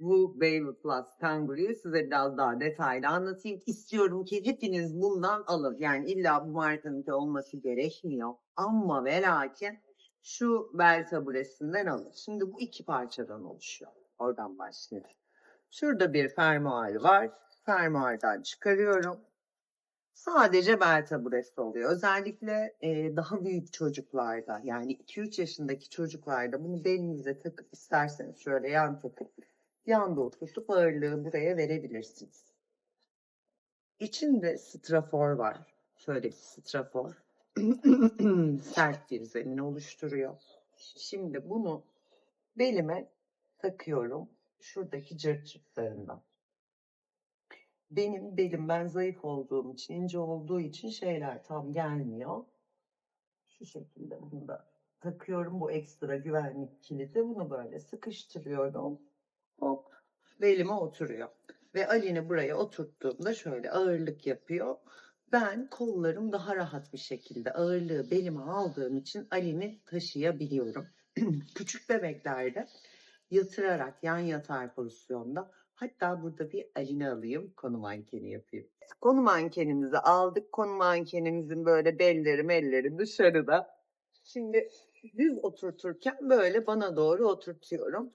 bu Baby Plus kanguruyu size biraz daha detaylı anlatayım. İstiyorum ki hepiniz bundan alın. Yani illa bu markanın olması gerekmiyor. Ama ve lakin şu bel taburesinden alın. Şimdi bu iki parçadan oluşuyor. Oradan başlayalım. Şurada bir fermuarı var. Fermuardan çıkarıyorum. Sadece bel taburesi oluyor. Özellikle e, daha büyük çocuklarda yani 2-3 yaşındaki çocuklarda bunu belinize takıp isterseniz şöyle yan takıp yanda oturtup ağırlığı buraya verebilirsiniz. İçinde strafor var. Şöyle bir strafor. Sert bir zemin oluşturuyor. Şimdi bunu belime takıyorum. Şuradaki cırt cırtlarından. Benim belim ben zayıf olduğum için, ince olduğu için şeyler tam gelmiyor. Şu şekilde bunu da takıyorum. Bu ekstra güvenlik kilidi. Bunu böyle sıkıştırıyorum. Hop belime oturuyor. Ve Ali'ni buraya oturttuğumda şöyle ağırlık yapıyor. Ben kollarım daha rahat bir şekilde ağırlığı belime aldığım için Ali'ni taşıyabiliyorum. Küçük bebeklerde yatırarak yan yatar pozisyonda hatta burada bir Ali'ni alayım konu mankeni yapayım. Konu mankenimizi aldık. Konu mankenimizin böyle belleri melleri dışarıda. Şimdi düz oturturken böyle bana doğru oturtuyorum.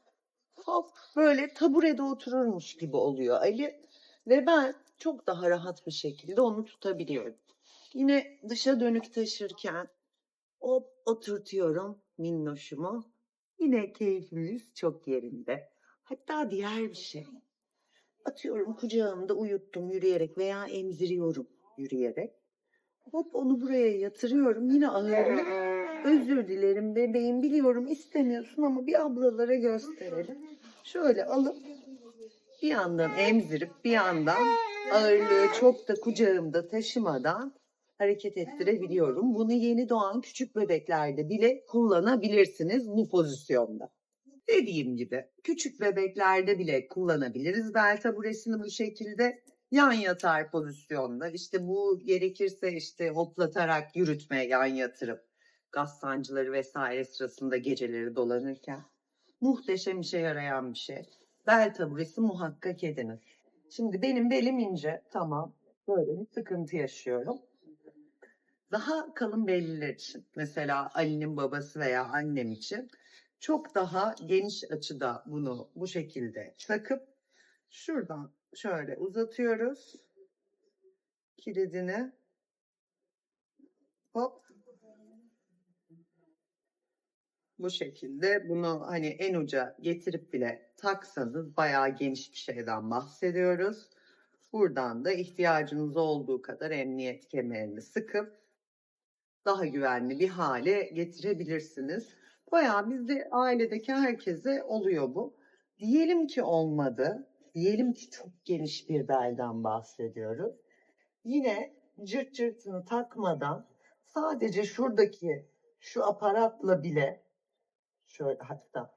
Hop böyle taburede otururmuş gibi oluyor Ali. Ve ben çok daha rahat bir şekilde onu tutabiliyorum. Yine dışa dönük taşırken hop oturtuyorum minnoşumu. Yine keyfimiz çok yerinde. Hatta diğer bir şey. Atıyorum kucağımda uyuttum yürüyerek veya emziriyorum yürüyerek. Hop onu buraya yatırıyorum. Yine ağırlık. Özür dilerim bebeğim biliyorum istemiyorsun ama bir ablalara gösterelim. Şöyle alıp bir yandan emzirip bir yandan ağırlığı çok da kucağımda taşımadan hareket ettirebiliyorum. Bunu yeni doğan küçük bebeklerde bile kullanabilirsiniz bu pozisyonda. Dediğim gibi küçük bebeklerde bile kullanabiliriz bel taburesini bu şekilde yan yatar pozisyonda. İşte bu gerekirse işte hoplatarak yürütme yan yatırıp gaz sancıları vesaire sırasında geceleri dolanırken muhteşem işe yarayan bir şey. Bel taburesi muhakkak ediniz. Şimdi benim belim ince tamam böyle bir sıkıntı yaşıyorum. Daha kalın belliler için mesela Ali'nin babası veya annem için çok daha geniş açıda bunu bu şekilde takıp şuradan şöyle uzatıyoruz kilidini hop bu şekilde bunu hani en uca getirip bile taksanız bayağı geniş bir şeyden bahsediyoruz. Buradan da ihtiyacınız olduğu kadar emniyet kemerini sıkıp daha güvenli bir hale getirebilirsiniz. Bayağı bizde ailedeki herkese oluyor bu. Diyelim ki olmadı. Diyelim ki çok geniş bir belden bahsediyoruz. Yine cırt cırtını takmadan sadece şuradaki şu aparatla bile şöyle hatta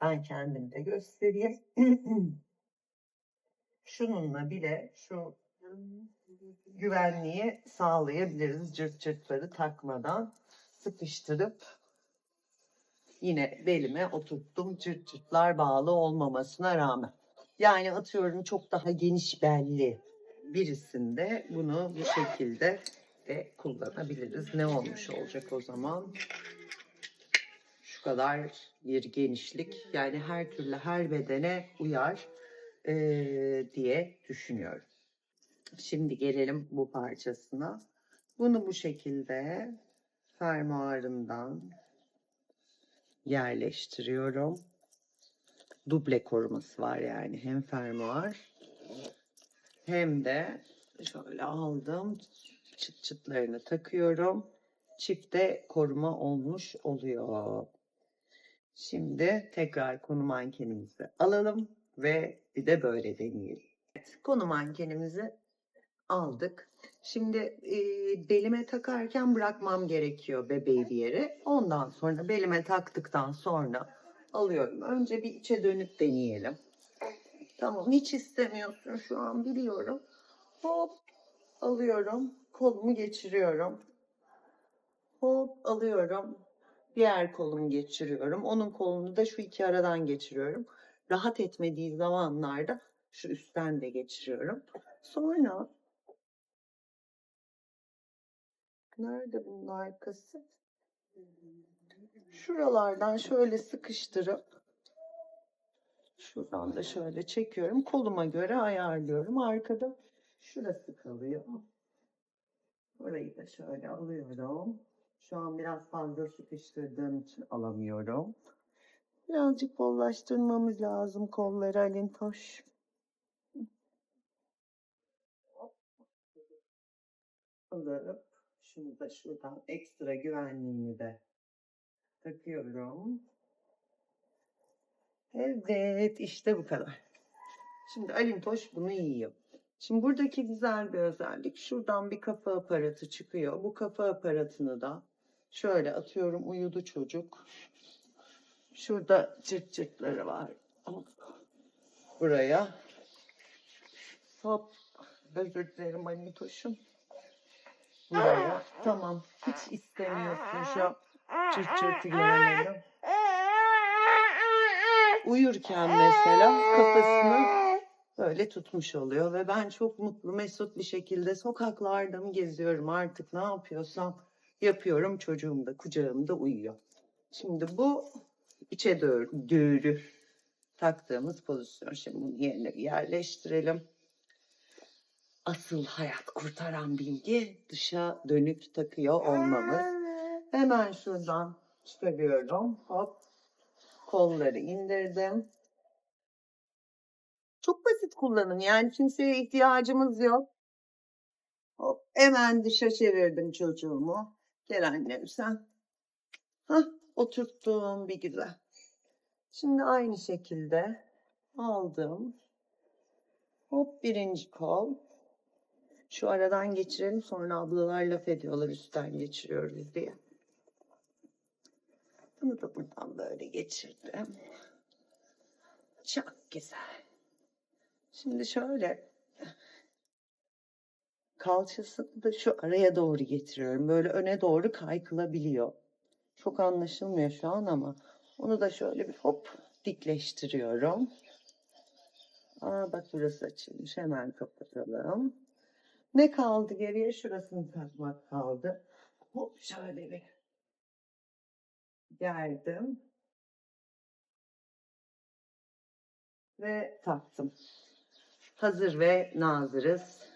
ben kendim de göstereyim. Şununla bile şu güvenliği sağlayabiliriz cırt cırtları takmadan sıkıştırıp yine belime oturttum cırt cırtlar bağlı olmamasına rağmen. Yani atıyorum çok daha geniş belli birisinde bunu bu şekilde de kullanabiliriz. Ne olmuş olacak o zaman? Şu kadar bir genişlik yani her türlü her bedene uyar eee, diye düşünüyorum. Şimdi gelelim bu parçasına. Bunu bu şekilde fermuarından yerleştiriyorum. Duble koruması var yani hem fermuar hem de şöyle aldım çıt çıtlarını takıyorum. Çifte koruma olmuş oluyor. Şimdi tekrar konu mankenimizi alalım ve bir de böyle deneyelim. Evet, konu mankenimizi aldık. Şimdi e, belime takarken bırakmam gerekiyor bebeği bir yere. Ondan sonra belime taktıktan sonra alıyorum. Önce bir içe dönüp deneyelim. Tamam hiç istemiyorsun şu an biliyorum. Hop alıyorum. Kolumu geçiriyorum. Hop alıyorum. Diğer kolumu geçiriyorum. Onun kolunu da şu iki aradan geçiriyorum. rahat etmediği zamanlarda şu üstten de geçiriyorum. Sonra nerede bunun arkası? Şuralardan şöyle sıkıştırıp şuradan da şöyle çekiyorum. Koluma göre ayarlıyorum. Arkada şurası kalıyor. Burayı da şöyle alıyorum. Şu an biraz fazla sıkıştırdığım için alamıyorum. Birazcık bollaştırmamız lazım kolları Alintoş. Alıp şunu da şuradan ekstra güvenliğini de takıyorum. Evet işte bu kadar. Şimdi Alintoş bunu yiyor. Şimdi buradaki güzel bir özellik şuradan bir kafa aparatı çıkıyor. Bu kafa aparatını da şöyle atıyorum uyudu çocuk. Şurada çırt çırtları var. Buraya. Hop. Özür dilerim Alintoş'um. Buraya. Tamam. Hiç istemiyorsun şu an çırt çırtı göremedim. Uyurken mesela kafasını böyle tutmuş oluyor ve ben çok mutlu mesut bir şekilde sokaklarda mı geziyorum artık ne yapıyorsam yapıyorum çocuğum da kucağımda uyuyor. Şimdi bu içe doğru, taktığımız pozisyon. Şimdi bunu yerine yerleştirelim. Asıl hayat kurtaran bilgi dışa dönük takıyor olmamız. Hemen şuradan çıkarıyorum. Hop. Kolları indirdim. Çok basit kullanım. Yani kimseye ihtiyacımız yok. Hop. Hemen dışa çevirdim çocuğumu. Gel annem sen. Hah, oturttum bir güzel. Şimdi aynı şekilde aldım. Hop birinci kol. Şu aradan geçirelim sonra ablalar laf ediyorlar üstten geçiriyoruz diye. Bunu da buradan böyle geçirdim. Çok güzel. Şimdi şöyle kalçasını da şu araya doğru getiriyorum. Böyle öne doğru kaykılabiliyor. Çok anlaşılmıyor şu an ama onu da şöyle bir hop dikleştiriyorum. Aa bak burası açılmış. Hemen kapatalım. Ne kaldı geriye? Şurasını takmak kaldı. Hop şöyle bir geldim. Ve taktım. Hazır ve nazırız.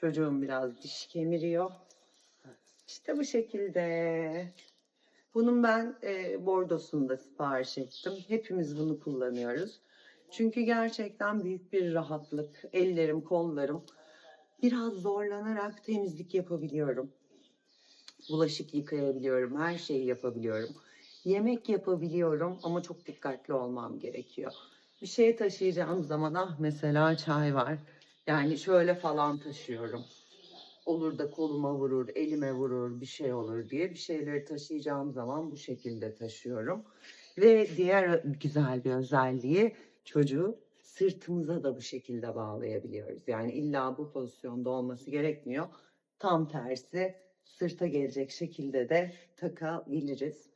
Çocuğum biraz diş kemiriyor. İşte bu şekilde. Bunun ben e, bordosunu sipariş ettim. Hepimiz bunu kullanıyoruz. Çünkü gerçekten büyük bir rahatlık. Ellerim, kollarım biraz zorlanarak temizlik yapabiliyorum. Bulaşık yıkayabiliyorum, her şeyi yapabiliyorum. Yemek yapabiliyorum ama çok dikkatli olmam gerekiyor. Bir şey taşıyacağım zaman ah mesela çay var. Yani şöyle falan taşıyorum. Olur da koluma vurur, elime vurur, bir şey olur diye bir şeyleri taşıyacağım zaman bu şekilde taşıyorum. Ve diğer güzel bir özelliği çocuğu sırtımıza da bu şekilde bağlayabiliyoruz. Yani illa bu pozisyonda olması gerekmiyor. Tam tersi sırta gelecek şekilde de takabiliriz.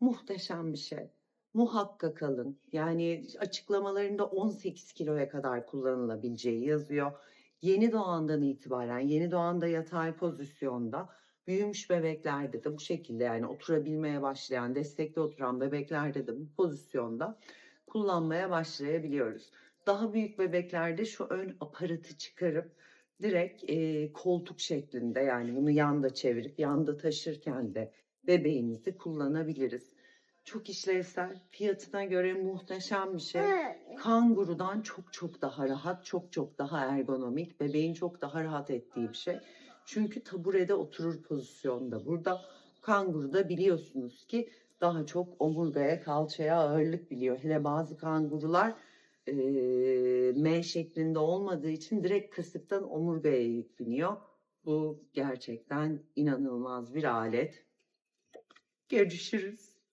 Muhteşem bir şey. Muhakkak alın. Yani açıklamalarında 18 kiloya kadar kullanılabileceği yazıyor. Yeni doğandan itibaren, yeni doğanda yatay pozisyonda, büyümüş bebeklerde de bu şekilde yani oturabilmeye başlayan, destekli oturan bebeklerde de bu pozisyonda kullanmaya başlayabiliyoruz. Daha büyük bebeklerde şu ön aparatı çıkarıp direkt e, koltuk şeklinde yani bunu yanda çevirip yanda taşırken de bebeğimizi kullanabiliriz. Çok işlevsel, fiyatına göre muhteşem bir şey. Kangurudan çok çok daha rahat, çok çok daha ergonomik, bebeğin çok daha rahat ettiği bir şey. Çünkü taburede oturur pozisyonda. Burada kanguruda biliyorsunuz ki daha çok omurgaya, kalçaya ağırlık biliyor. Hele bazı kangurular e, M şeklinde olmadığı için direkt kasıktan omurgaya yükleniyor. Bu gerçekten inanılmaz bir alet. Görüşürüz.